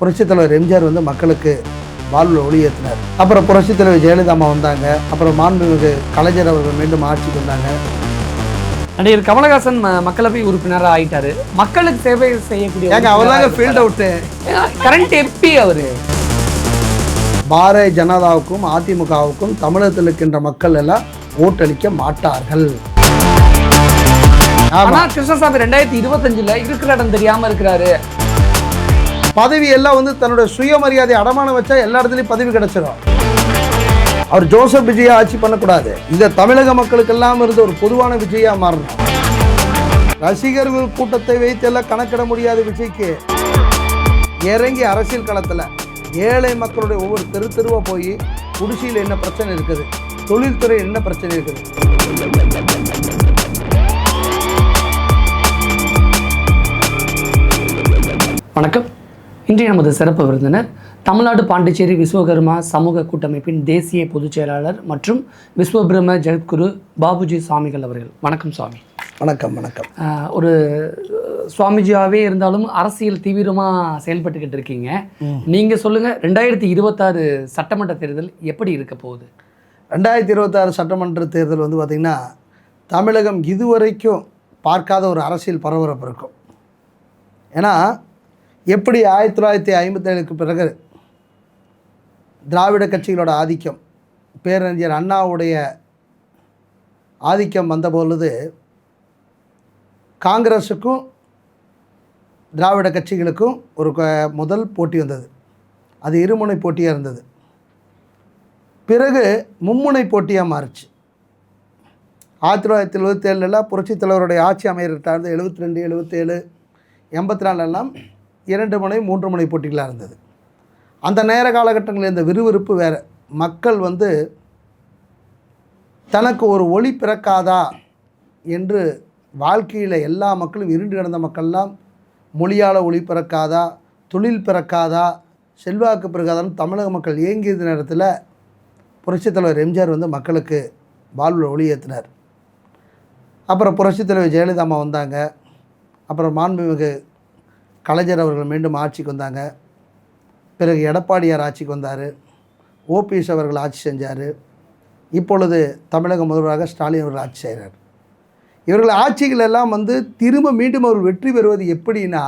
புரட்சித் தலைவர் எம்ஜிஆர் வந்து மக்களுக்கு வாழ்வில் ஒளியேற்றினார் அப்புறம் புரட்சித் தலைவர் ஜெயலலிதா அம்மா வந்தாங்க. அப்புறம் மாண்புமிகு கலைஞர் அவர்கள் மீண்டும் ஆட்சிக்கு வந்தாங்க. நடிகர் கமலஹாசன் மக்களவை உறுப்பினராக ஆயிட்டாரு. மக்களுக்கு சேவை செய்யக்கூடிய ஏங்க அவர் தாங்க ஃபீல்ட் அவுட்டு கரண்ட் எம்பி அவரு. பாரதிய ஜனதாவுக்கும் அதிமுகவுக்கும் தமிழகத்தில் இருக்கின்ற மக்கள் எல்லாம் ஓட்டளிக்க மாட்டார்கள். ஆனா கிருஷ்ணசாமி ரெண்டாயிரத்தி இருபத்தஞ்சுல இருக்கிற இடம் தெரியாம இருக்கிறாரு. பதவி எல்லாம் வந்து தன்னுடைய சுயமரியாதை அடமானம் வச்சா எல்லா இடத்துலையும் பதவி கிடைச்சிடும் அவர் ஜோசப் விஜயா ஆட்சி பண்ணக்கூடாது. இதை தமிழக மக்களுக்கெல்லாம் இருந்து ஒரு பொதுவான விஜயா மாறணும். ரசிகர்கள் கூட்டத்தை வைத்து எல்லாம் கணக்கிட முடியாத விஜய்க்கு இறங்கி அரசியல் களத்தில் ஏழை மக்களுடைய ஒவ்வொரு தெரு தெருவாக போய் குடிசையில் என்ன பிரச்சனை இருக்குது? தொழில்துறை என்ன பிரச்சனை இருக்குது? வணக்கம். இன்றைய நமது சிறப்பு விருந்தினர் தமிழ்நாடு பாண்டிச்சேரி விஸ்வகர்மா சமூக கூட்டமைப்பின் தேசிய பொதுச் செயலாளர் மற்றும் விஸ்வபிரம ஜெகத்குரு பாபுஜி சுவாமிகள் அவர்கள். வணக்கம் சுவாமி வணக்கம் வணக்கம். ஒரு சுவாமிஜியாவே இருந்தாலும் அரசியல் தீவிரமாக செயல்பட்டுக்கிட்டு இருக்கீங்க. நீங்க சொல்லுங்க ரெண்டாயிரத்தி இருபத்தாறு சட்டமன்ற தேர்தல் எப்படி இருக்க போகுது? ரெண்டாயிரத்தி இருபத்தாறு சட்டமன்ற தேர்தல் வந்து பார்த்திங்கன்னா தமிழகம் இதுவரைக்கும் பார்க்காத ஒரு அரசியல் பரபரப்பு இருக்கும். ஏன்னா எப்படி ஆயிரத்தி தொள்ளாயிரத்தி ஐம்பத்தேழுக்கு பிறகு திராவிட கட்சிகளோட ஆதிக்கம் பேரறிஞர் அண்ணாவுடைய ஆதிக்கம் வந்த பொழுது காங்கிரஸுக்கும் திராவிட கட்சிகளுக்கும் ஒரு முதல் போட்டி வந்தது. அது இருமுனை போட்டியாக இருந்தது. பிறகு மும்முனை போட்டியாக மாறுச்சு. ஆயிரத்தி தொள்ளாயிரத்தி எழுபத்தேழுலாம் புரட்சித் தலைவருடைய ஆட்சி அமையிட்டார்ந்து எழுபத்தி ரெண்டு எழுபத்தேழு எண்பத்தி நாலுலாம் இரண்டு மணி மூன்று முனை போட்டிகளாக இருந்தது. அந்த நேர காலகட்டங்களில் இந்த விறுவிறுப்பு வேறு. மக்கள் வந்து தனக்கு ஒரு ஒளி பிறக்காதா என்று வாழ்க்கையில் எல்லா மக்களும் இருண்டு கிடந்த மக்கள்லாம் மொழியால் ஒளி பிறக்காதா தொழில் பிறக்காதா செல்வாக்கு பிறக்காதான்னு தமிழக மக்கள் இயங்கிய நேரத்தில் புரட்சித் தலைவர் எம்ஜிஆர் வந்து மக்களுக்கு வாழ்வில் ஒளி ஏற்றினார் அப்புறம் புரட்சித் தலைவர் ஜெயலலிதா அம்மா வந்தாங்க. அப்புறம் மாண்புமிகு கலைஞர் அவர்கள் மீண்டும் ஆட்சிக்கு வந்தாங்க. பிறகு எடப்பாடியார் ஆட்சிக்கு வந்தார். ஓபிஎஸ் அவர்கள் ஆட்சி செஞ்சார். இப்பொழுது தமிழக முதல்வராக ஸ்டாலின் அவர்கள் ஆட்சி செய்கிறார் இவர்கள் ஆட்சிகள் எல்லாம் வந்து திரும்ப மீண்டும் அவர்கள் வெற்றி பெறுவது எப்படின்னா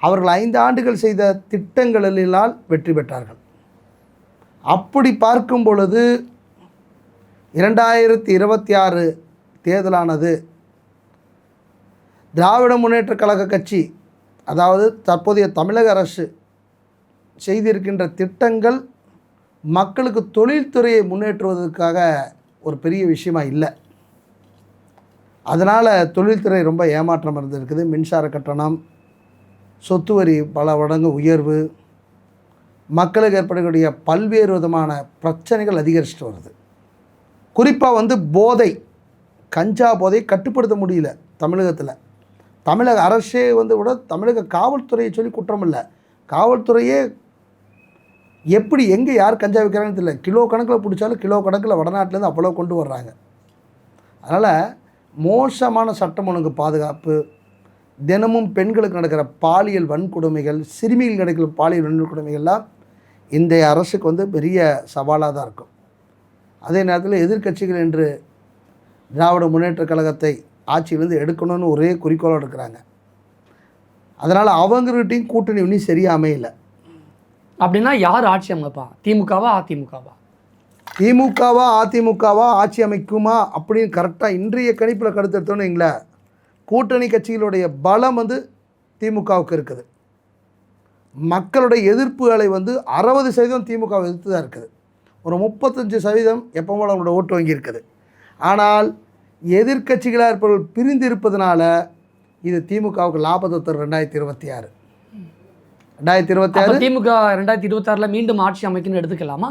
அவர்கள் ஐந்து ஆண்டுகள் செய்த திட்டங்களினால் வெற்றி பெற்றார்கள். அப்படி பார்க்கும் பொழுது இரண்டாயிரத்தி இருபத்தி ஆறு தேர்தலானது திராவிட முன்னேற்ற கழக கட்சி அதாவது தற்போதைய தமிழக அரசு செய்திருக்கின்ற திட்டங்கள் மக்களுக்கு தொழில்துறையை முன்னேற்றுவதற்காக ஒரு பெரிய விஷயமா இல்லை. அதனால் தொழில்துறை ரொம்ப ஏமாற்றம் இருந்திருக்குது மின்சார கட்டணம் சொத்து வரி பல மடங்கு உயர்வு மக்களுக்கு ஏற்படக்கூடிய பல்வேறு விதமான பிரச்சனைகள் அதிகரிச்சுட்டு வருது. குறிப்பாக வந்து போதை கஞ்சா போதை கட்டுப்படுத்த முடியல தமிழகத்தில். தமிழக அரசே வந்து கூட தமிழக காவல்துறையை சொல்லி குற்றம் இல்லை. காவல்துறையே எப்படி எங்கே யார் கஞ்சா வைக்கிறாங்கன்னு தெரியல. கிலோ கணக்கில் பிடிச்சாலும் கிலோ கணக்கில் வடநாட்டிலேருந்து அவ்வளோ கொண்டு வர்றாங்க. அதனால் மோசமான சட்டம் ஒழுங்கு பாதுகாப்பு தினமும் பெண்களுக்கு நடக்கிற பாலியல் வன்கொடுமைகள் சிறுமிகள் நடக்கிற பாலியல் வன்கொடுமைகள்லாம் இன்றைய அரசுக்கு வந்து பெரிய சவாலாக தான் இருக்கும். அதே நேரத்தில் எதிர்க்கட்சிகள் என்று திராவிட முன்னேற்ற கழகத்தை ஆட்சியிலேருந்து எடுக்கணும்னு ஒரே குறிக்கோளோடு இருக்கிறாங்க. அதனால் அவங்ககிட்டையும் கூட்டணி இன்னும் சரியாக அமையல. அப்படின்னா யார் ஆட்சி அமைப்பா? திமுகவா அதிமுகவா? திமுகவா அதிமுகவா ஆட்சி அமைக்குமா அப்படின்னு கரெக்டாக இன்றைய கணிப்பில் கருத்து எடுத்தோன்னு வைங்களேன். கூட்டணி கட்சிகளுடைய பலம் வந்து திமுகவுக்கு இருக்குது. மக்களுடைய எதிர்ப்பு அலை வந்து அறுபது சதவீதம் திமுகவை எதிர்த்து தான் இருக்குது. ஒரு முப்பத்தஞ்சு சதவீதம் எப்போ போல அவங்களோட ஓட்டு வங்கி இருக்குது. ஆனால் எதிர்க்கட்சிகளாக இருப்பவர்கள் பிரிந்து இருப்பதனால இது திமுகவுக்கு லாபத்தை தரும் ரெண்டாயிரத்தி இருபத்தி ஆறு. ரெண்டாயிரத்தி இருபத்தி ஆறு திமுக ரெண்டாயிரத்தி இருபத்தாறுல மீண்டும் ஆட்சி அமைக்கணும்னு எடுத்துக்கலாமா?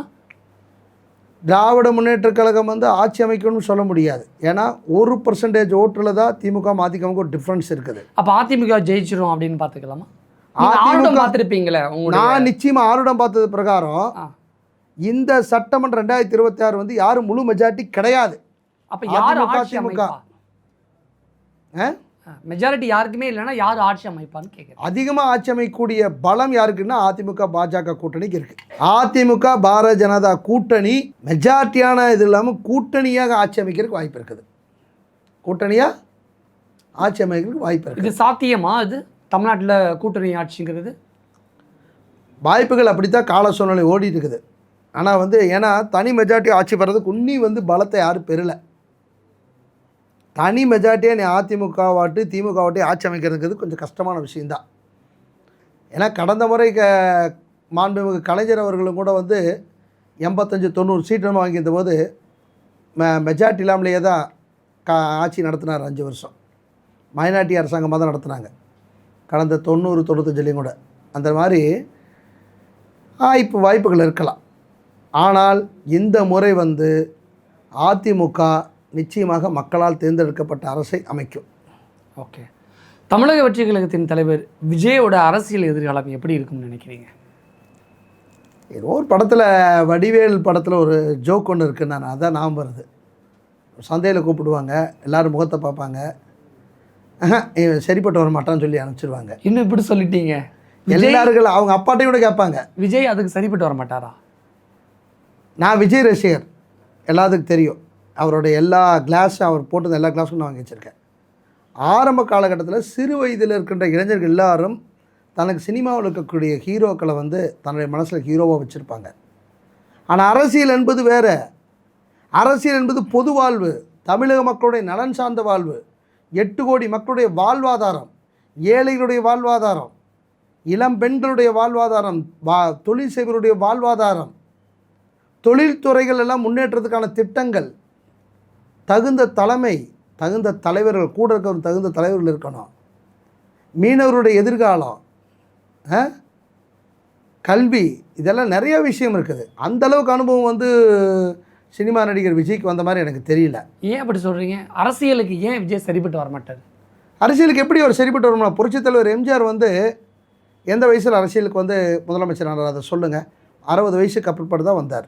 திராவிட முன்னேற்றக் கழகம் வந்து ஆட்சி அமைக்கணும்னு சொல்ல முடியாது. ஏன்னா ஒரு பர்சன்டேஜ் ஓட்டில் தான் திமுக அதிமுக ஒரு டிஃப்ரென்ஸ் இருக்குது. அப்ப அதிமுக ஜெயிச்சிரும் அப்படின்னு அதிமுக ஆளுடம் பார்த்திருப்பீங்களே நான் நிச்சயமாக ஆருடம் பார்த்தது பிரகாரம். இந்த சட்டமன்ற ரெண்டாயிரத்தி இருபத்தி ஆறு வந்து யாரும் முழு மெஜாரிட்டி கிடையாது. அப்ப யார் ஆட்சி. அமைப்பா? மெஜாரிட்டி யாருக்குமே இல்லைன்னா யார் ஆட்சி அமைப்பான்னு கேட்குறேன் அதிகமாக ஆட்சி அமைக்கக்கூடிய பலம் யாருக்குன்னா அதிமுக பாஜக கூட்டணிக்கு இருக்குது அதிமுக பாரதிய ஜனதா கூட்டணி மெஜாரிட்டியான இது இல்லாமல் கூட்டணியாக ஆட்சி அமைக்கிறதுக்கு வாய்ப்பு இருக்குது. கூட்டணியாக ஆட்சி அமைக்கிறதுக்கு வாய்ப்பு இருக்குது. இது சாத்தியமா இது? தமிழ்நாட்டில் கூட்டணி ஆட்சிங்கிறது? வாய்ப்புகள் அப்படித்தான் கால சூழ்நிலை ஓடிட்டு இருக்குது. ஆனால் வந்து ஏன்னா தனி மெஜாரிட்டி ஆட்சி பெறதுக்கு உன்னி வந்து பலத்தை யாரும் பெறல. தனி மெஜாரிட்டியாக நீ அதிமுகவாட்டு திமுகவாட்டி ஆட்சி அமைக்கிறதுங்கிறது கொஞ்சம் கஷ்டமான விஷயந்தான் ஏன்னா கடந்த முறை க மாண்புமிகு கலைஞர் அவர்களும் கூட வந்து எண்பத்தஞ்சு தொண்ணூறு சீட் நம்ம வாங்கியிருந்த போது மெ மெஜாரிட்டி இல்லாமலேயே தான் கா ஆட்சி நடத்தினார் அஞ்சு வருஷம். மைனாரிட்டி அரசாங்கமாக தான் நடத்துனாங்க. கடந்த தொண்ணூறு தொண்ணூத்தஞ்சுலேயும் கூட. அந்த மாதிரி இப்போ வாய்ப்புகள் இருக்கலாம். ஆனால் இந்த முறை வந்து அதிமுக நிச்சயமாக மக்களால் தேர்ந்தெடுக்கப்பட்ட அரசை அமைக்கும். ஓகே. தமிழக வெற்றி கழகத்தின் தலைவர் விஜயோட அரசியல் எதிர்காலம் எப்படி இருக்கும்னு நினைக்கிறீங்க? ஏதோ ஒரு படத்தில் வடிவேல் படத்தில் ஒரு ஜோக் ஒன்று இருக்குது நான் அதான் ஞாபகம் வருது சந்தையில் கூப்பிடுவாங்க எல்லாரும் முகத்தை பார்ப்பாங்க. சரிப்பட்டு வர மாட்டான்னு சொல்லி அனுப்பிச்சிடுவாங்க இன்னும் இப்படி சொல்லிட்டீங்க. எல்லாருக்கும் அவங்க அப்பாட்டையும் கூட கேட்பாங்க. விஜய் அதுக்கு சரிப்பட்டு வர மாட்டாரா? நான் விஜய் ரசிகர். எல்லாத்துக்கும் தெரியும். அவருடைய எல்லா கிளாஸ் அவர் போட்டது எல்லா கிளாஸும் நான் வாங்கி வச்சுருக்கேன். ஆரம்ப காலகட்டத்தில் சிறு வயதில் இருக்கின்ற இளைஞர்கள் எல்லாரும் தனக்கு சினிமாவில் இருக்கக்கூடிய ஹீரோக்களை வந்து தன்னுடைய மனசில் ஹீரோவாக வச்சுருப்பாங்க. ஆனால் அரசியல் என்பது வேறு. அரசியல் என்பது பொது வாழ்வு தமிழக மக்களுடைய நலன் சார்ந்த வாழ்வு எட்டு கோடி மக்களுடைய வாழ்வாதாரம் ஏழைகளுடைய வாழ்வாதாரம் இளம் பெண்களுடைய வாழ்வாதாரம் வா தொழில் செய்வருடைய வாழ்வாதாரம் தொழில்துறைகள் எல்லாம் முன்னேற்றத்துக்கான திட்டங்கள் தகுந்த தலைமை தகுந்த தலைவர்கள் கூட இருக்க தகுந்த தலைவர்கள் இருக்கணும். மீனவருடைய எதிர்காலம்? கல்வி இதெல்லாம் நிறைய விஷயம் இருக்குது. அந்த அளவுக்கு அனுபவம் வந்து சினிமா நடிகர் விஜய்க்கு வந்த மாதிரி எனக்கு தெரியல. ஏன் அப்படி சொல்கிறீங்க அரசியலுக்கு ஏன் விஜய் சரிப்பட்டு வர மாட்டார் அரசியலுக்கு எப்படி ஒரு சரிப்பட்டு வருமா புரட்சித் தலைவர் எம்ஜிஆர் வந்து எந்த வயசில் அரசியலுக்கு வந்து முதலமைச்சர் ஆனார் அதை சொல்லுங்கள் அறுபது வயசுக்கு அப்புறப்பட்டு தான் வந்தார்.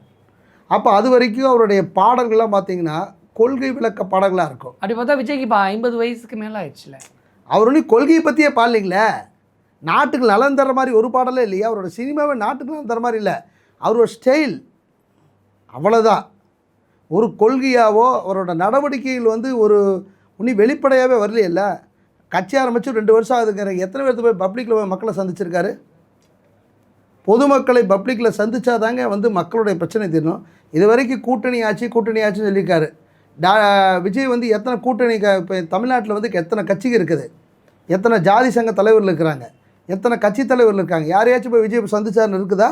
அப்போ அது வரைக்கும் அவருடைய பாடல்கள்லாம் பார்த்தீங்கன்னா கொள்கை விளக்க பாடல்களாக இருக்கும். அப்படி பார்த்தா விஜய்க்கு இப்போ ஐம்பது வயசுக்கு மேலே ஆயிடுச்சுல. அவர் ஒன்றும் கொள்கையை பற்றியே பாடலைங்களே. நாட்டுக்கு நலன் தர மாதிரி ஒரு பாடலே இல்லையா? அவரோட சினிமாவே நாட்டுக்கு நலன் தர மாதிரி இல்லை. அவரோட ஸ்டைல் அவ்வளோதான் ஒரு கொள்கையாவோ அவரோட நடவடிக்கைகள் வந்து ஒரு இன்னும் வெளிப்படையாகவே வரலையில்ல கட்சி ஆரம்பித்து ரெண்டு வருஷம் ஆகுதுங்கிற எத்தனை பேர்த்து போய் பப்ளிக்கில் போய் மக்களை சந்திச்சிருக்காரு? பொதுமக்களை பப்ளிக்கில் சந்திச்சாதாங்க வந்து மக்களுடைய பிரச்சனை தீரணும். இது வரைக்கும் கூட்டணி ஆச்சு கூட்டணி ஆச்சுன்னு சொல்லியிருக்காரு. விஜய் வந்து எத்தனை கூட்டணி க இப்போ தமிழ்நாட்டில் வந்து எத்தனை கட்சிகள் இருக்குது? எத்தனை ஜாதி சங்க தலைவர்கள் இருக்கிறாங்க? எத்தனை கட்சி தலைவர்கள் இருக்காங்க? யாரையாச்சும் போய் விஜய் சந்திச்சாருன்னு இருக்குதா?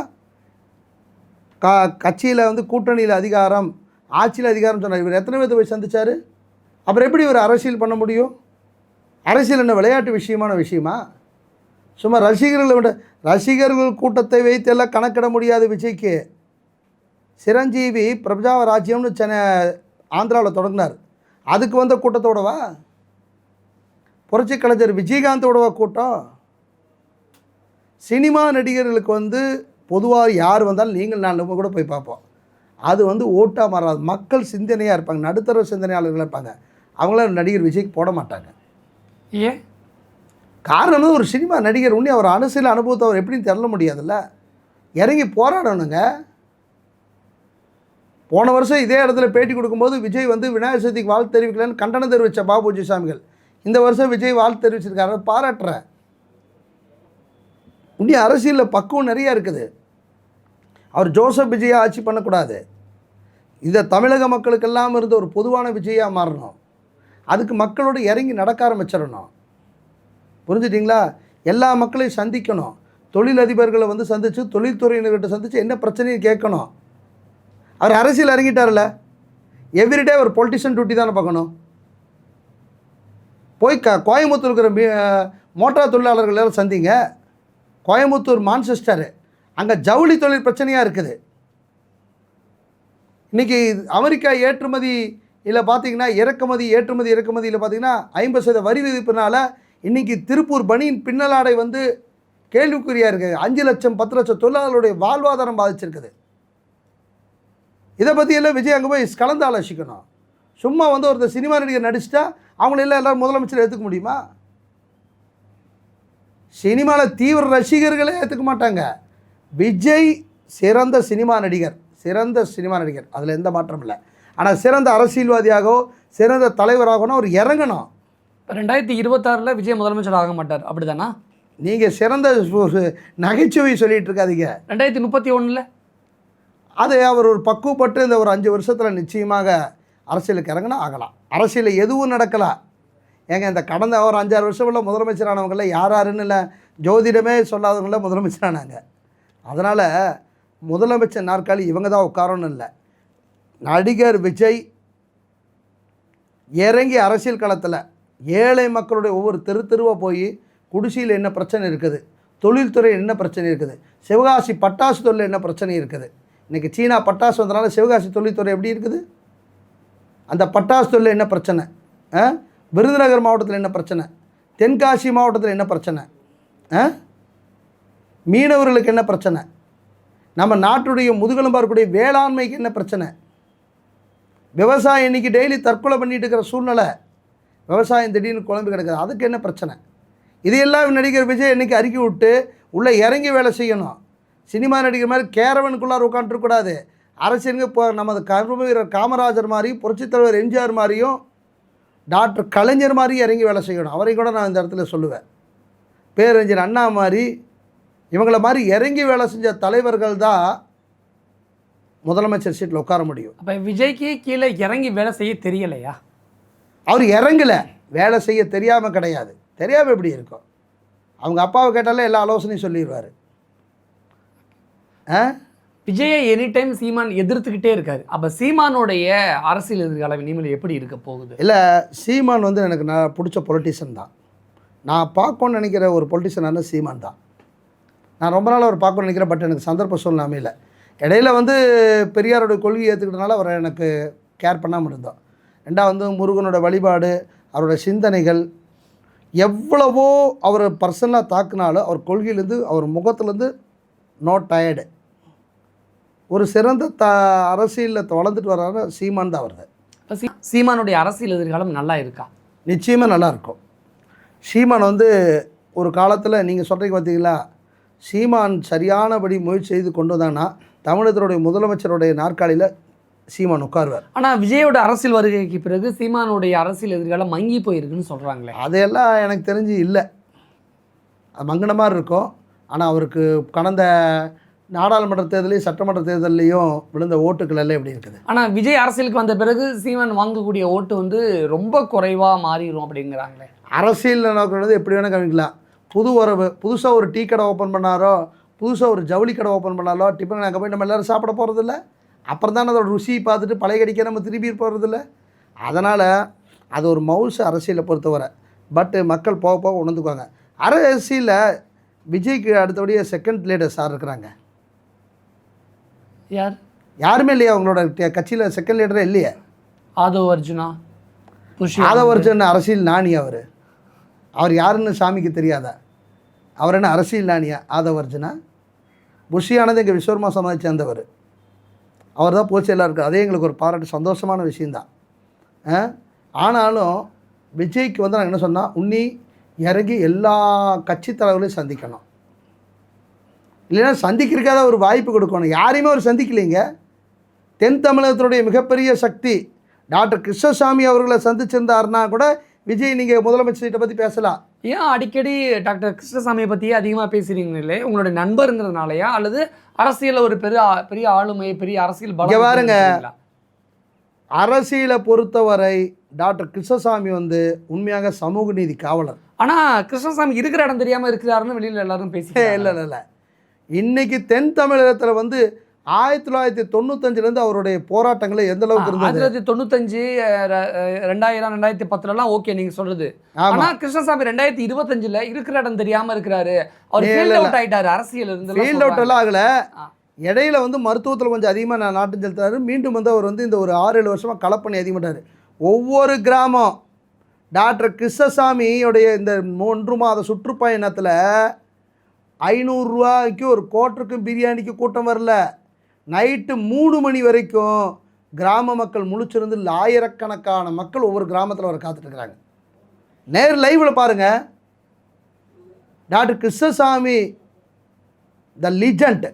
கா கட்சியில் வந்து கூட்டணியில் அதிகாரம் ஆட்சியில் அதிகாரம் சொன்னார். இவர் எத்தனை பேர்த்த போய் சந்திச்சார்? அப்புறம் எப்படி இவர் அரசியல் பண்ண முடியும்? அரசியல் என்ன விளையாட்டு விஷயமான விஷயமா? சும்மா ரசிகர்களை விட ரசிகர்கள் கூட்டத்தை வைத்து எல்லாம் கணக்கிட முடியாது விஜய்க்கு. சிரஞ்சீவி பிரஜாவ ராஜ்யம்னு சென்னை ஆந்திராவில் தொடங்கினார். அதுக்கு வந்த கூட்டத்தோடவா? புரட்சி கலைஞர் விஜயகாந்தோடவா கூட்டம்? சினிமா நடிகர்களுக்கு வந்து பொதுவாக யார் வந்தாலும் நீங்கள் நான் கூட போய் பார்ப்போம். அது வந்து ஓட்டாக மாறாது. மக்கள் சிந்தனையாக இருப்பாங்க. நடுத்தர சிந்தனையாளர்களாக இருப்பாங்க. அவங்களாம் நடிகர் விஜய்க்கு போட மாட்டாங்க. ஏன்? காரணம் ஒரு சினிமா நடிகர் உன்னி அவர் அரசியல் அனுபவத்தை அவர் எப்படின்னு தெரிய முடியாதுல்ல. இறங்கி போராடணுங்க. போன வருஷம் இதே இடத்துல பேட்டி கொடுக்கும்போது விஜய் வந்து விநாயகர் சதுர்த்திக்கு வாழ்த்து தெரிவிக்கலன்னு கண்டனம் தெரிவித்த பாபுஜி சாமிகள். இந்த வருஷம் விஜய் வாழ்த்து தெரிவிச்சிருக்காரு. பாராட்டுற. உன்னி அரசியலில் பக்குவம் நிறைய இருக்குது. அவர் ஜோசப் விஜயா ஆட்சி பண்ணக்கூடாது. இதை தமிழக மக்களுக்கெல்லாம் இருந்த ஒரு பொதுவான விஜயாக மாறணும். அதுக்கு மக்களோடு இறங்கி நடக்க ஆரம்பிச்சிடணும். புரிஞ்சுட்டிங்களா? எல்லா மக்களையும் சந்திக்கணும். தொழிலதிபர்களை வந்து சந்தித்து தொழில்துறையினர்கிட்ட சந்தித்து என்ன பிரச்சனையும் கேட்கணும். அவர் அரசியல் இறங்கிட்டார்ல எவ்ரிடே ஒரு பொலிட்டிஷியன் டியூட்டி தானே பார்க்கணும். போய் க கோயம்புத்தூர் இருக்கிற மீ மோட்டார் தொழிலாளர்கள் எல்லாம் சந்திங்க. கோயம்புத்தூர் மான்செஸ்டரு. அங்கே ஜவுளி தொழில் பிரச்சனையாக இருக்குது. இன்றைக்கி அமெரிக்கா ஏற்றுமதி இல்லை பார்த்தீங்கன்னா இறக்குமதி ஏற்றுமதி இறக்குமதியில் பார்த்தீங்கன்னா ஐம்பது சதவீத வரி விதிப்பினால இன்றைக்கி திருப்பூர் பணியின் பின்னலாடை வந்து கேள்விக்குறியாக இருக்குது அஞ்சு லட்சம் பத்து லட்சம் தொழிலாளர்களுடைய வாழ்வாதாரம் பாதிச்சிருக்குது. இதை பற்றி எல்லாம் விஜய் அங்கே போய் கலந்து ஆலோசிக்கணும். சும்மா வந்து ஒருத்தர் சினிமா நடிகர் நடிச்சிட்டா அவங்கள எல்லாம் எல்லாரும் முதலமைச்சர் ஏற்றுக்க முடியுமா? சினிமாவில் தீவிர ரசிகர்களே ஏற்றுக்க மாட்டாங்க. விஜய் சிறந்த சினிமா நடிகர் சிறந்த சினிமா நடிகர். அதில் எந்த மாற்றமும் இல்லை. ஆனால் சிறந்த அரசியல்வாதியாகவோ சிறந்த தலைவராகணும் அவர் இறங்கணும். இப்போ ரெண்டாயிரத்தி இருபத்தாறில் விஜய் முதலமைச்சர் ஆக மாட்டார். அப்படிதானா? நீங்கள் சிறந்த நகைச்சுவை சொல்லிட்டு இருக்காதீங்க. ரெண்டாயிரத்தி முப்பத்தி ஒன்றில் அது அவர் ஒரு பக்குவப்பட்டு இந்த ஒரு அஞ்சு வருஷத்தில் நிச்சயமாக அரசியலுக்கு இறங்கினா ஆகலாம். அரசியலில் எதுவும் நடக்கலாம் ஏங்க இந்த கடந்த ஒரு அஞ்சாறு வருஷம் முதலமைச்சரானவங்கள யார் யாருன்னு இல்லை ஜோதிடமே சொல்லாதவங்கள முதலமைச்சரானாங்க. அதனால் முதலமைச்சர் நாற்காலி இவங்க தான் உட்காரணும் இல்லை. நடிகர் விஜய் இறங்கி அரசியல் களத்தில் ஏழை மக்களுடைய ஒவ்வொரு தெரு தெருவாக போய் குடிசையில் என்ன பிரச்சனை இருக்குது? தொழில்துறை என்ன பிரச்சனை இருக்குது? சிவகாசி பட்டாசு தொழில் என்ன பிரச்சனை இருக்குது? இன்றைக்கி சீனா பட்டாசு வந்தனால சிவகாசி தொழில்துறை எப்படி இருக்குது? அந்த பட்டாசு தொழில் என்ன பிரச்சனை? ஆ? விருதுநகர் மாவட்டத்தில் என்ன பிரச்சனை? தென்காசி மாவட்டத்தில் என்ன பிரச்சனை? ஆ? மீனவர்களுக்கு என்ன பிரச்சனை? நம்ம நாட்டுடைய முதுகெலும்பாக இருக்கக்கூடிய வேளாண்மைக்கு என்ன பிரச்சனை? விவசாயம் இன்னைக்கு டெய்லி தற்கொலை பண்ணிட்டு இருக்கிற சூழ்நிலை. விவசாயம் திடீர்னு குழம்பு கிடக்குது. அதுக்கு என்ன பிரச்சனை? இதையெல்லாம் நடிகர் விஜய் இன்றைக்கி அறிக்கை விட்டு உள்ளே இறங்கி வேலை செய்யணும். சினிமா நடிகர் மாதிரி கேரவனுக்குள்ளார உட்காந்துருக்கூடாது அரசியலுங்க இப்போ நமது கர்ம வீரர் காமராஜர் மாதிரி புரட்சித் தலைவர் எம்ஜிஆர் மாதிரியும் டாக்டர் கலைஞர் மாதிரியும் இறங்கி வேலை செய்யணும். அவரை கூட நான் இந்த இடத்துல சொல்லுவேன். பேரறிஞர் அண்ணா மாதிரி இவங்கள மாதிரி இறங்கி வேலை செஞ்ச தலைவர்கள் தான் முதலமைச்சர் சீட்டில் உட்கார முடியும். அப்போ விஜய்க்கு கீழே இறங்கி வேலை செய்ய தெரியலையா? அவர் இறங்கலை. வேலை செய்ய தெரியாமல் கிடையாது. தெரியாமல் எப்படி இருக்கும்? அவங்க அப்பாவை கேட்டாலே எல்லா ஆலோசனையும் சொல்லிடுவார். விஜயை எனி டைம் சீமான் எதிர்த்துக்கிட்டே இருக்காரு. அப்போ சீமானுடைய அரசியல் எதிர்காலம் இனிமேல் எப்படி இருக்க போகுது? இல்லை சீமான் வந்து எனக்கு நான் பிடிச்ச பொலிட்டிஷியன் தான். நான் பார்க்கணும்னு நினைக்கிற ஒரு பொலிட்டிஷியனான சீமான் தான். நான் ரொம்ப நாள் அவர் பார்க்கணும்னு நினைக்கிறேன் பட் எனக்கு சந்தர்ப்ப சூழ்நிலை அமையல. இடையில வந்து பெரியாரோட கொள்கையை ஏற்றுக்கிட்டனால அவரை எனக்கு கேர் பண்ணாமல் இருந்தோம். ரெண்டாவது வந்து முருகனோட வழிபாடு அவரோட சிந்தனைகள் எவ்வளவோ அவரை பர்சனலாக தாக்குனாலும் அவர் கொள்கையிலேருந்து அவர் முகத்துலேருந்து நோ டயர்டு ஒரு சிறந்த த அரசியலில் வளர்ந்துட்டு வர்றாரு சீமான் தான் சீ- சீமானுடைய அரசியல் எதிர்காலம் நல்லா இருக்கா? நிச்சயமாக நல்லாயிருக்கும் சீமான் வந்து ஒரு காலத்தில் நீங்கள் சொல்கிறீங்க பார்த்தீங்களா சீமான் சரியானபடி முயற்சி செய்து கொண்டு வந்தாங்கன்னா தமிழகத்தினுடைய முதலமைச்சருடைய நாற்காலியில் சீமான் உட்காருவார். ஆனால் விஜயோட அரசியல் வருகைக்கு பிறகு சீமானுடைய அரசியல் எதிர்காலம் மங்கி போயிருக்குன்னு சொல்கிறாங்களே அதையெல்லாம் எனக்கு தெரிஞ்சு இல்லை. அது மங்கின மாதிரி இருக்கும். ஆனால் அவருக்கு கடந்த நாடாளுமன்ற தேர்தலையும் சட்டமன்ற தேர்தல்லையும் விழுந்த ஓட்டுக்கள் எல்லாம் எப்படி இருக்குது? ஆனால் விஜய் அரசியலுக்கு வந்த பிறகு சீமான் வாங்கக்கூடிய ஓட்டு வந்து ரொம்ப குறைவாக மாறிடும் அப்படிங்கிறாங்களே. அரசியல் நோக்கிறது எப்படி வேணால் கவனிக்கலாம் புது உறவு புதுசாக ஒரு டீ கடை ஓப்பன் பண்ணாரோ புதுசாக ஒரு ஜவுளி கடை ஓப்பன் பண்ணாலோ டிஃபன் அங்கே போய் நம்ம எல்லோரும் சாப்பிட போகிறதில்ல அப்புறம் தானே அதோட ருசியை பார்த்துட்டு பழைய கடிக்க நம்ம திரும்பி போகிறதில்ல அதனால் அது ஒரு மவுசு அரசியலை பொறுத்தவரை. பட்டு மக்கள் போக போக உணர்ந்துக்குவாங்க. அரசியலில் விஜய்க்கு அடுத்தபடியாக செகண்ட் லீடர் சார் இருக்கிறாங்க. யார்? யாருமே இல்லையா அவங்களோட கட்சியில் செகண்ட் லீடரே இல்லையே? ஆதவ் அர்ஜுனா புஷி ஆதவர்ஜன் அரசியல் நாணி அவர். அவர் யாருன்னு சாமிக்கு தெரியாதா? அவர் என்ன அரசியல் நாணியா? ஆதவர்ஜனா? புஷியானது எங்கள் விஸ்வர்மா சமாதி சேர்ந்தவர். அவர் தான் போச்செல்லாம் இருக்குது அதே எங்களுக்கு ஒரு பாராட்டு சந்தோஷமான விஷயந்தான்? ஆனாலும் விஜய்க்கு வந்து நான் என்ன சொன்னால் உன்னி இறங்கி எல்லா கட்சி தலைவர்களையும் சந்திக்கணும் இல்லைன்னா சந்திக்கிறதுக்காக ஒரு வாய்ப்பு கொடுக்கணும். யாரையுமே அவர் சந்திக்கலைங்க. தென் தமிழகத்தினுடைய மிகப்பெரிய சக்தி டாக்டர் கிருஷ்ணசாமி அவர்களை சந்திச்சிருந்தாருன்னா கூட விஜய் நீங்கள் முதலமைச்சர் சீட்டை பற்றி பேசலாம். ஏன் அடிக்கடி டாக்டர் கிருஷ்ணசாமியை பற்றியே அதிகமாக பேசுகிறீங்களே உங்களுடைய நண்பருங்கிறதுனாலயா? அல்லது அரசியலில் ஒரு பெரிய பெரிய ஆளுமை பெரிய அரசியல் பலம் பாருங்க. அரசியலை பொறுத்தவரை டாக்டர் கிருஷ்ணசாமி வந்து உண்மையாக சமூக நீதி காவலர். ஆனா கிருஷ்ணசாமி இருக்கிற இடம் தெரியாம இருக்கிறாருன்னு வெளியில எல்லாரும் பேசி இல்லை இல்லை இல்லை. இன்னைக்கு தென் தமிழகத்தில் வந்து ஆயிரத்தி தொள்ளாயிரத்தி தொண்ணூத்தஞ்சுலேருந்து அவருடைய போராட்டங்கள் எந்த அளவுக்கு ஆயிரத்தி இருந்தது? தொள்ளாயிரத்தி தொண்ணூத்தஞ்சு ரெண்டாயிரம் ரெண்டாயிரத்தி பத்துலலாம் ஓகே நீங்க சொல்றது. ஆனா கிருஷ்ணசாமி ரெண்டாயிரத்தி இருபத்தஞ்சுல இருக்கிற இடம் தெரியாம இருக்கிறாரு. அவர் ஃபீல்ட். அவுட் ஆயிட்டாரு அரசியல் இருந்து ஃபீல்ட் அவுட் எல்லாம் ஆகலை. இடையில வந்து மருத்துவத்தில் கொஞ்சம் அதிகமாக நான் நாட்டம் செலுத்துறாரு மீண்டும் வந்து அவர் வந்து இந்த ஒரு ஆறு ஏழு வருஷமாக களப்பணி அதிகமாட்டார். ஒவ்வொரு கிராமம் டாக்டர் கிருஷ்ணசாமியோடைய இந்த மூன்று மாத சுற்றுப்பயணத்தில் ஐநூறுரூவாய்க்கு ஒரு கோட்டருக்கும் பிரியாணிக்கு கூட்டம் வரல. நைட்டு மூணு மணி வரைக்கும் கிராம மக்கள் முழிச்சிருந்து ஆயிரக்கணக்கான மக்கள் ஒவ்வொரு கிராமத்தில் வர காத்துட்ருக்குறாங்க. நேர் லைவில் பாருங்கள் டாக்டர் கிருஷ்ணசாமி த லீஜண்ட்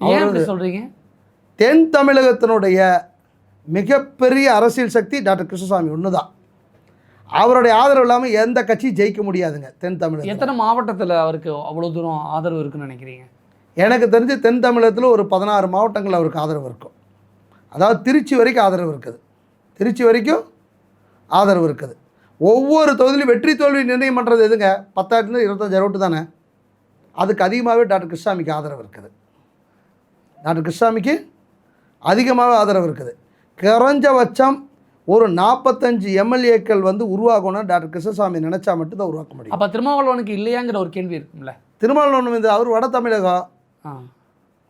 அப்படி சொல்றீங்க? தென் தமிழகத்தினுடைய மிகப்பெரிய அரசியல் சக்தி டாக்டர் கிருஷ்ணசாமி ஒன்று தான் அவருடைய ஆதரவு இல்லாமல் எந்த கட்சியும் ஜெயிக்க முடியாதுங்க தென் தமிழகம் எத்தனை மாவட்டத்துல அவருக்கு அவ்வளவு தூரம் ஆதரவு இருக்குன்னு நினைக்கிறீங்க? எனக்கு தெரிஞ்சு தென் தமிழகத்தில் ஒரு பதினாறு மாவட்டங்கள் அவருக்கு ஆதரவு இருக்கும். அதாவது திருச்சி வரைக்கும் ஆதரவு இருக்குது. திருச்சி வரைக்கும் ஆதரவு இருக்குது. ஒவ்வொரு தொகுதியிலும் வெற்றி தோல்வி நிர்ணயம் பண்ணுறது எதுங்க? பத்தாயிரத்துலேருந்து இருபத்தஞ்சாயிரம் ஓட்டு தானே? அதுக்கு அதிகமாகவே டாக்டர் கிருஷ்ணாமிக்கு ஆதரவு இருக்குது. டாக்டர் கிருஷ்ணாமிக்கு அதிகமாகவே ஆதரவு இருக்குது. குறைஞ்சபட்சம் ஒரு நாற்பத்தஞ்சு எம்எல்ஏக்கள் வந்து உருவாகணும்னு டாக்டர் கிருஷ்ணசாமி நினச்சா மட்டும்தான் உருவாக்க முடியும். அப்ப திருமாவளவனுக்கு இல்லையாங்கிற ஒரு கேள்வி இருக்கும்ல? திருமாவளவன் வந்து அவர் வட தமிழகம்.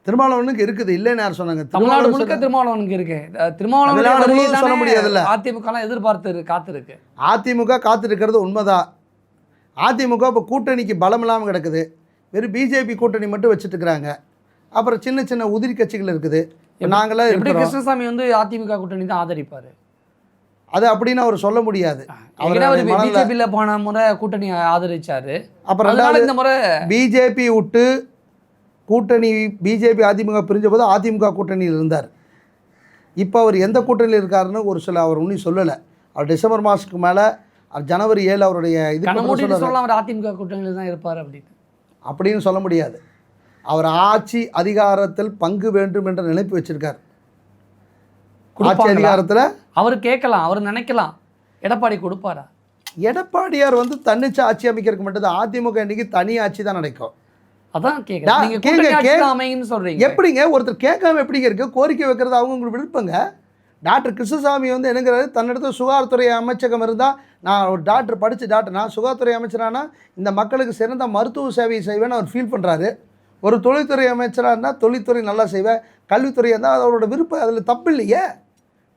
திருமாவளவனுக்கு இருக்குது இல்லைன்னு யார் சொன்னாங்க? தமிழ்நாடு திருமாவளவன் முழுக்க திருமாவளவனுக்கு இருக்கு. முழுவதும் சொல்ல தானே முடியாதுல்ல. அதிமுக எல்லாம் எதிர்பார்த்து காத்திருக்கு. அதிமுக காத்திருக்கிறது உண்மைதான் அதிமுக இப்போ கூட்டணிக்கு பலம் இல்லாமல் கிடக்குது. வெறும் பிஜேபி கூட்டணி மட்டும் வச்சுட்டு இருக்கிறாங்க அப்புறம் சின்ன சின்ன உதிரி கட்சிகள் இருக்குது. நாங்களாம் எப்படி கிருஷ்ணசாமி வந்து அதிமுக கூட்டணி தான் ஆதரிப்பாரு? அது அப்படின்னு அவர் சொல்ல முடியாது. அவர் பிஜேபியில போன முறை கூட்டணி ஆதரிச்சாரு. அப்புறம் ரெண்டாவது இந்த முறை பிஜேபி விட்டு கூட்டணி பிஜேபி அதிமுக பிரிஞ்ச போது அதிமுக கூட்டணியில் இருந்தார். இப்போ அவர் எந்த கூட்டணியில் இருக்காருன்னு ஒரு சில அவர் ஒன்றும் சொல்லலை. அவர் டிசம்பர் மாதத்துக்கு மேலே ஜனவரி ஏழு அவருடைய இது. சொல்லலாம் அவர் அதிமுக கூட்டணியில தான் இருப்பார் அப்படின்னு. அப்படின்னு சொல்ல முடியாது. அவர் ஆட்சி அதிகாரத்தில் பங்கு வேண்டும் என்ற நினைப்பு வச்சிருக்கார். ஆட்சி? அதிகாரத்தில் அவர் கேட்கலாம் அவர் நினைக்கலாம். எடப்பாடி கொடுப்பாரா? எடப்பாடியார் வந்து தன்னிச்சு ஆட்சி அமைக்கிறதுக்கு மட்டும்தான் அதிமுக இன்னைக்கு தனி ஆட்சி தான் நடக்கும். அதான் டா- கேட்கலாம் நீங்க கேங்க, கூட்டணி ஆட்சி கே- தான் அமையும்னு சொல்றீங்க. எப்படிங்க? ஒருத்தர் கேட்காம எப்படிங்க இருக்கு? கோரிக்கை வைக்கிறது அவங்க உங்களுக்கு விருப்பங்க? டாக்டர் கிருஷ்ணசாமி வந்து என்னங்கிறாரு? தன்னிடத்தில் சுகாதாரத்துறை அமைச்சகம் இருந்தால் நான் ஒரு டாக்டர் படித்த டாக்டர் நான் சுகாதாரத்துறை அமைச்சரானா இந்த மக்களுக்கு சிறந்த மருத்துவ சேவையை செய்வேன்னு அவர் ஃபீல் பண்ணுறாரு ஒரு தொழில்துறை அமைச்சராக இருந்தால் தொழில்துறை நல்லா செய்வேன். கல்வித்துறை இருந்தால் அவரோட விருப்பம் அதில் தப்பு இல்லையே.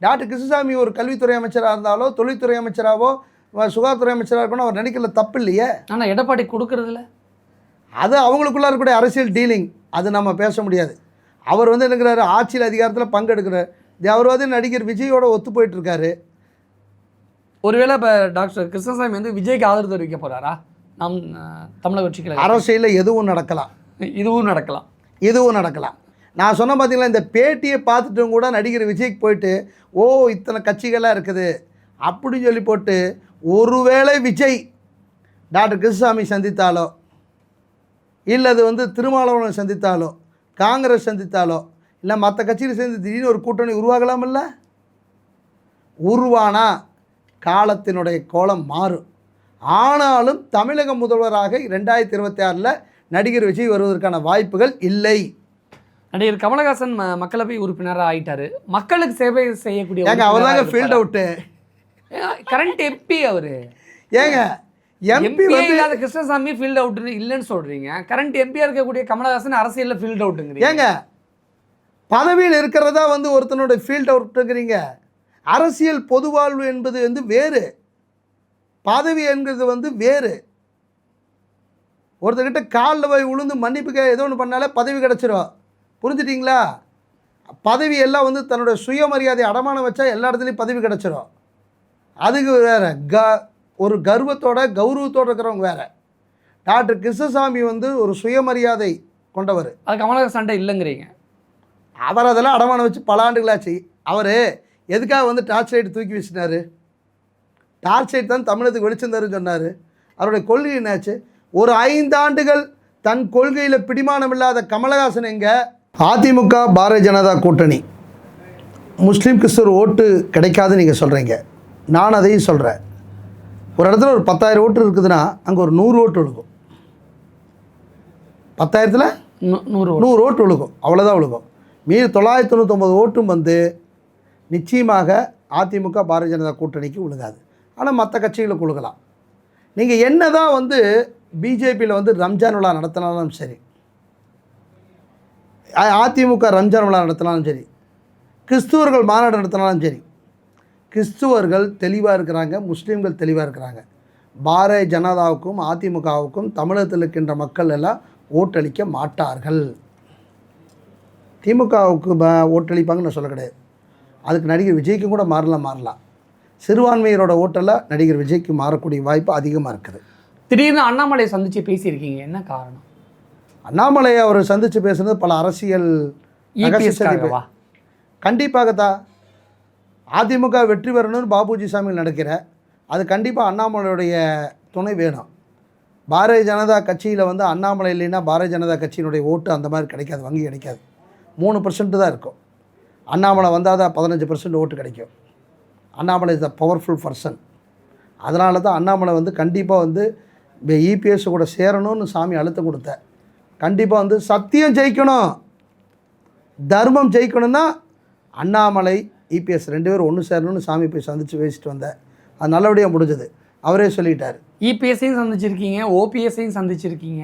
டாக்டர் கிருஷ்ணசாமி ஒரு கல்வித்துறை அமைச்சராக இருந்தாலோ தொழில்துறை அமைச்சராகவோ சுகாதாரத்துறை அமைச்சராக இருக்கணும் அவர் நினைக்கல தப்பு இல்லையே ஆனா எடப்பாடி கொடுக்கறதுல? அது அவங்களுக்குள்ள இருக்கக்கூடிய அரசியல் டீலிங். அது நம்ம பேச முடியாது. அவர் வந்து என்னங்கிறாரு ஆட்சியில் அதிகாரத்தில் பங்கெடுக்கிறார். அவர் வந்து நடிகர் விஜயோட ஒத்து போயிட்டு இருக்காரு ஒருவேளை இப்ப டாக்டர் கிருஷ்ணசாமி வந்து விஜய்க்கு ஆதரவு தெரிவிக்க போறாரா? நம் தமிழக கட்சி கழகம் அரசியலில் எதுவும் நடக்கலாம். இதுவும் நடக்கலாம். எதுவும் நடக்கலாம். நான் சொன்ன பார்த்தீங்களா இந்த பேட்டியை பார்த்துட்டும் கூட நடிகர் விஜய்க்கு போயிட்டு ஓ இத்தனை கட்சிகளாக இருக்குது. அப்படின்னு சொல்லி போட்டு ஒருவேளை விஜய் டாக்டர் கிருஷ்ணசாமி சந்தித்தாலோ இல்லை அது வந்து திருமாவளவனை சந்தித்தாலோ காங்கிரஸ் சந்தித்தாலோ இல்லை மற்ற கட்சியில் சேர்ந்து திடீர்னு ஒரு கூட்டணி உருவாகலாம் இல்லை உருவானா காலத்தினுடைய கோலம் மாறும். ஆனாலும் தமிழக முதல்வராக ரெண்டாயிரத்தி இருபத்தி ஆறில் நடிகர் விஜய் வருவதற்கான வாய்ப்புகள் இல்லை. நடிகர் கமலஹாசன் மக்களவை உறுப்பினராக ஆயிட்டாரு. மக்களுக்கு சேவை செய்யக்கூடிய அவர் தாங்க ஃபீல்ட் அவுட்டு கரண்ட் எம்பி அவரு. ஏங்க எம்பி இல்லாத கிருஷ்ணசாமி ஃபீல்ட் அவுட் இல்லைன்னு சொல்றீங்க. கரண்ட் எம்பியா இருக்கக்கூடிய கமலஹாசன் அரசியல்ல ஃபீல்ட் அவுட்டுங்கிறீங்க ஏங்க பதவியில் இருக்கிறதா வந்து ஒருத்தனோட ஃபீல்ட் அவுட்டுங்கிறீங்க அரசியல் பொது வாழ்வு என்பது வந்து வேறு. பதவி என்கிறது வந்து வேறு. ஒருத்தர்கிட்ட காலில் போய் உளுந்து மன்னிப்பு ஏதோ ஒன்று பண்ணாலே பதவி கிடச்சிரும். புரிஞ்சுட்டிங்களா? பதவி எல்லாம் வந்து தன்னோட சுயமரியாதை அடமானம் வச்சா எல்லா இடத்துலையும் பதவி கிடச்சிரும். அதுக்கு வேற க ஒரு கர்வத்தோட கௌரவத்தோட இருக்கிறவங்க வேற. டாக்டர் கிருஷ்ணசாமி வந்து ஒரு சுயமரியாதை கொண்டவர். அது கமலஹாசன் இல்லைங்கிறீங்க. அவர் அதெல்லாம் அடமானம் வச்சு பல ஆண்டுகளாச்சு அவர் எதுக்காக வந்து டார்ச் லைட் தூக்கி வச்சிட்டாரு டார்ச் லைட் தான் தமிழகத்துக்கு வெளிச்சம் தருன்னு சொன்னார். அவருடைய கொள்கை என்னாச்சு? ஒரு ஐந்து ஆண்டுகள் தன் கொள்கையில் பிடிமானம் இல்லாத கமலஹாசன் எங்க? அதிமுக பாரதிய ஜனதா கூட்டணி. முஸ்லீம் கிறிஸ்தவர் ஓட்டு கிடைக்காதுன்னு நீங்கள் சொல்கிறீங்க நான் அதையும் சொல்கிறேன் ஒரு இடத்துல ஒரு பத்தாயிரம் ஓட்டு இருக்குதுன்னா அங்கே ஒரு நூறு ஓட்டு விழுகும். பத்தாயிரத்தில் நூ- நூறு. நூறு ஓட்டு விழுகும். அவ்வளோதான் விழுகும். மீதி தொள்ளாயிரத்தி தொண்ணூத்தொம்பது ஓட்டும் வந்து நிச்சயமாக அதிமுக பாரதிய ஜனதா கூட்டணிக்கு விழுகாது. ஆனால் மற்ற கட்சிகளுக்கு விழுகலாம். நீங்கள் என்ன தான் வந்து பிஜேபியில் வந்து ரம்ஜான் விழா நடத்தினாலும் சரி அதிமுக ரம்ஜான் விழா நடத்தினாலும் சரி கிறிஸ்துவர்கள் மாநாடு நடத்தினாலும் சரி கிறிஸ்துவர்கள் தெளிவாக இருக்கிறாங்க முஸ்லீம்கள் தெளிவாக இருக்கிறாங்க. பாரதிய ஜனதாவுக்கும் அதிமுகவுக்கும் தமிழகத்தில் இருக்கின்ற மக்கள் எல்லாம் ஓட்டளிக்க மாட்டார்கள். திமுகவுக்கு ஓட்டளிப்பாங்கன்னு நான் சொல்ல கிடையாது. அதுக்கு நடிகர் விஜய்க்கும் கூட மாறலாம் மாறலாம். சிறுபான்மையரோட ஓட்டெல்லாம் நடிகர் விஜய்க்கு மாறக்கூடிய வாய்ப்பு அதிகமாக இருக்குது. திடீர்னு அண்ணாமலையை சந்தித்து பேசியிருக்கீங்க என்ன காரணம்? அண்ணாமலையை அவர் சந்தித்து பேசுனது பல அரசியல் இபிஎஸ்க்காகவா கண்டிப்பாகத்தான் அதிமுக வெற்றி பெறணும்னு பாபுஜி சாமியில் நடக்கிற அது கண்டிப்பாக அண்ணாமலையுடைய துணை வேணும். பாரதிய ஜனதா கட்சியில் வந்து அண்ணாமலை இல்லைன்னா பாரதிய ஜனதா கட்சியினுடைய ஓட்டு அந்த மாதிரி கிடைக்காது வங்கி கிடைக்காது. மூணு பர்சன்ட் தான் இருக்கும். அண்ணாமலை வந்தால் தான் பதினஞ்சு பர்சன்ட் ஓட்டு கிடைக்கும். Annamalai is the powerful person அதனால தான் அண்ணாமலை வந்து கண்டிப்பாக வந்து இபிஎஸ் கூட சேரணும்னு சாமி அழுத்தம் கொடுத்த கண்டிப்பாக வந்து சத்தியம் ஜெயிக்கணும். தர்மம் ஜெயிக்கணும்னா அண்ணாமலை இபிஎஸ் ரெண்டு பேரும் ஒன்று சேரணும்னு சாமி போய் சந்தித்து பேசிட்டு வந்தேன் அது நல்லபடியாக முடிஞ்சது. அவரே சொல்லிட்டார். இபிஎஸ்ஸையும் சந்திச்சிருக்கீங்க ஓபிஎஸ்ஸையும் சந்திச்சிருக்கீங்க.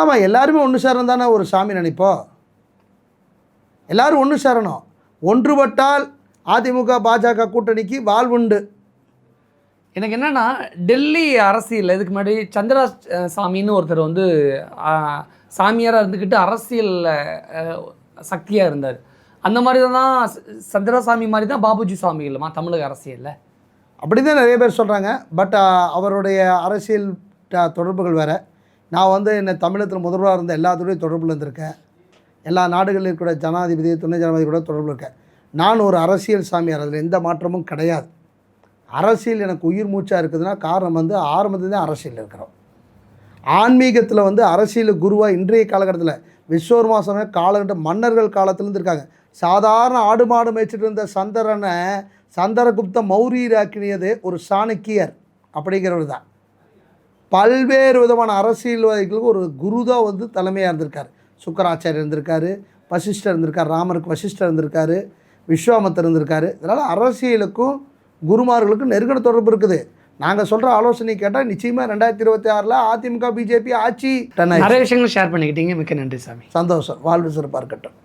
ஆமாம் எல்லாருமே ஒன்று சேரணும் தானே ஒரு சாமி நினைப்போம் எல்லாரும் ஒன்று சேரணும். ஒன்றுபட்டால் அதிமுக பாஜக கூட்டணிக்கு வாழ்வுண்டு. எனக்கு என்னன்னா டெல்லி அரசியல் இதுக்கு முன்னாடி சந்திரா சாமின்னு ஒருத்தர் வந்து சாமியாராக இருந்துக்கிட்டு அரசியலில் சக்தியாக இருந்தார். அந்த மாதிரி தான் சந்திரசாமி மாதிரி தான் பாபுஜி சுவாமி இல்லைம்மா தமிழக அரசியலில். அப்படி தான் நிறைய பேர் சொல்கிறாங்க பட் அவருடைய அரசியல் தொடர்புகள் வேறு. நான் வந்து என்ன தமிழகத்தில் முதல்வராக இருந்த எல்லாத்துடையும் தொடர்பில் இருந்திருக்கேன். எல்லா நாடுகளில் இருக்கிற ஜனாதிபதி துணை ஜனாதிபதி கூட தொடர்பில் இருக்கேன். நான் ஒரு அரசியல் சாமியார். அதில் எந்த மாற்றமும் கிடையாது. அரசியல் எனக்கு உயிர் மூச்சாக இருக்குதுன்னா காரணம் வந்து ஆரம்பத்தில் தான் அரசியல் இருக்கிறோம். ஆன்மீகத்தில் வந்து அரசியல் குருவாக இன்றைய காலகட்டத்தில் விஸ்வர்மாசமே காலகட்ட மன்னர்கள் காலத்துலேருந்து இருக்காங்க சாதாரண ஆடு மாடு மேய்ச்சிட்டு இருந்த சந்தரனை சந்திரகுப்த மௌரியராக்கினியது ஒரு சாணக்கியர் அப்படிங்கிறவர் தான். பல்வேறு விதமான அரசியல்வாதிகளுக்கு ஒரு குரு தான் வந்து தலைமையாக இருந்திருக்கார். சுக்கராச்சாரியர் இருந்திருக்காரு வசிஷ்டர் இருந்திருக்கார் ராமருக்கு வசிஷ்டர் இருந்திருக்காரு விஸ்வாமத்தர் இருந்திருக்காரு. இதனால் அரசியலுக்கும் குருமார்களுக்கும் நெருக்கடி தொடர்பு இருக்குது. நாங்கள் சொல்கிற ஆலோசனை கேட்டால் நிச்சயமாக ரெண்டாயிரத்தி இருபத்தி ஆறில் அதிமுக பிஜேபி ஆட்சி. நிறைய விஷயங்கள் ஷேர் பண்ணிக்கிட்டீங்க. மிக்க நன்றி சாமி. சந்தோஷம். வாழ்வு சிறப்பாக இருக்கட்டும்.